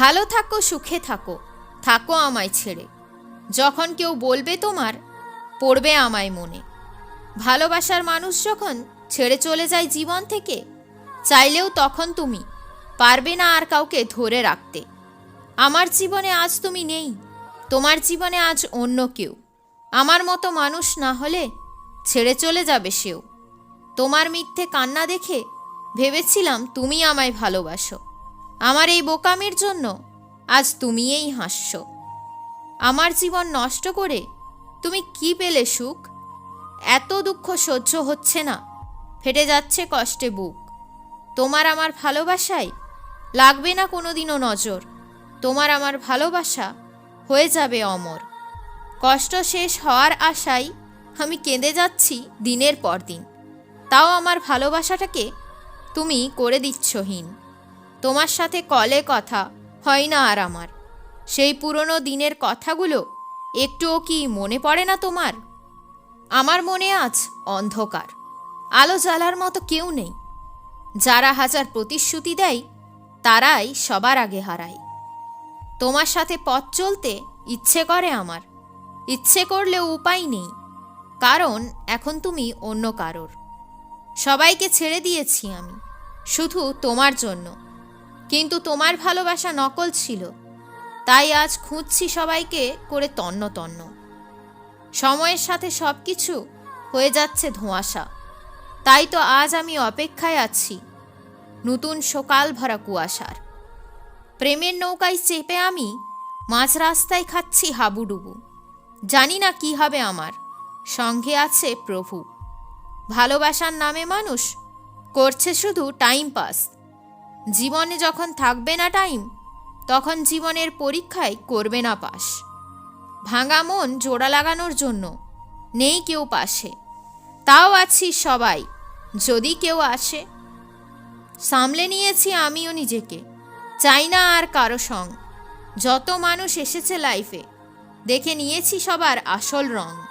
ভালো থাকো, সুখে থাকো। থাকো আমায় ছেড়ে। যখন কেউ বলবে তোমার, পড়বে আমায় মনে। ভালোবাসার মানুষ যখন ছেড়ে চলে যায় জীবন থেকে, চাইলেও তখন তুমি পারবে না আর কাউকে ধরে রাখতে। আমার জীবনে আজ তুমি নেই, তোমার জীবনে আজ অন্য কেউ। আমার মতো মানুষ না হলে ছেড়ে চলে যাবে সেও। তোমার মিথ্যে কান্না দেখে ভেবেছিলাম তুমি আমায় ভালোবাসো। আমার এই বোকামির জন্য আজ তুমি এই হাসছ আমার জীবন নষ্ট করে তুমি কি পেলে সুখ? এত দুঃখ সহ্য হচ্ছে না। ফেটে যাচ্ছে কষ্টে বুক। তোমার আমার ভালোবাসায় লাগবে না কোনোদিনও নজর। তোমার আমার ভালোবাসা হয়ে যাবে অমর। কষ্ট শেষ হওয়ার আশায় আমি কেঁদে যাচ্ছি দিনের পর দিন। তাও আমার ভালোবাসাটাকে তুমি করে দিচ্ছহীন। তোমার সাথে কলে কথা হয় না আর আমার। সেই পুরনো দিনের কথাগুলো একটুও কি মনে পড়ে না তোমার? আমার মনে আজ অন্ধকার, আলো জ্বালার মতো কেউ নেই। যারা হাজার প্রতিশ্রুতি দেয়, তারাই সবার আগে হারায়। তোমার সাথে পথ চলতে ইচ্ছে করে আমার, ইচ্ছে করলেও উপায় নেই, কারণ এখন তুমি অন্য কারোর। সবাইকে ছেড়ে দিয়েছি আমি, শুধু তোমার জন্য। কিন্তু তোমার ভালোবাসা নকল ছিল। তাই আজ খুঁজছি সবাইকে করে তন্ন তন্ন। সময়ের সাথে সব কিছু হয়ে যাচ্ছে ধোঁয়াশা। তাই তো আজ আমি অপেক্ষায় আছি, নতুন সকাল ভরা কুয়াশার। প্রেমের নৌকায় চেপে আমি মাঝ রাস্তায় খাচ্ছি হাবুডুবু। জানি না কি হবে আমার, সঙ্গে আছে প্রভু। ভালোবাসার নামে মানুষ করছে শুধু টাইম পাস। জীবনে যখন থাকবে না টাইম, তখন জীবনের পরীক্ষায় করবে না পাস ভাঙা মন জোড়া লাগানোর জন্য নেই কেউ পাশে। তাও আছি সবাই, যদি কেউ আসে। সামলে নিয়েছি আমিও নিজেকে, চাই না আর কারও সং যত মানুষ এসেছে লাইফে দেখে নিয়েছি সবার আসল রং।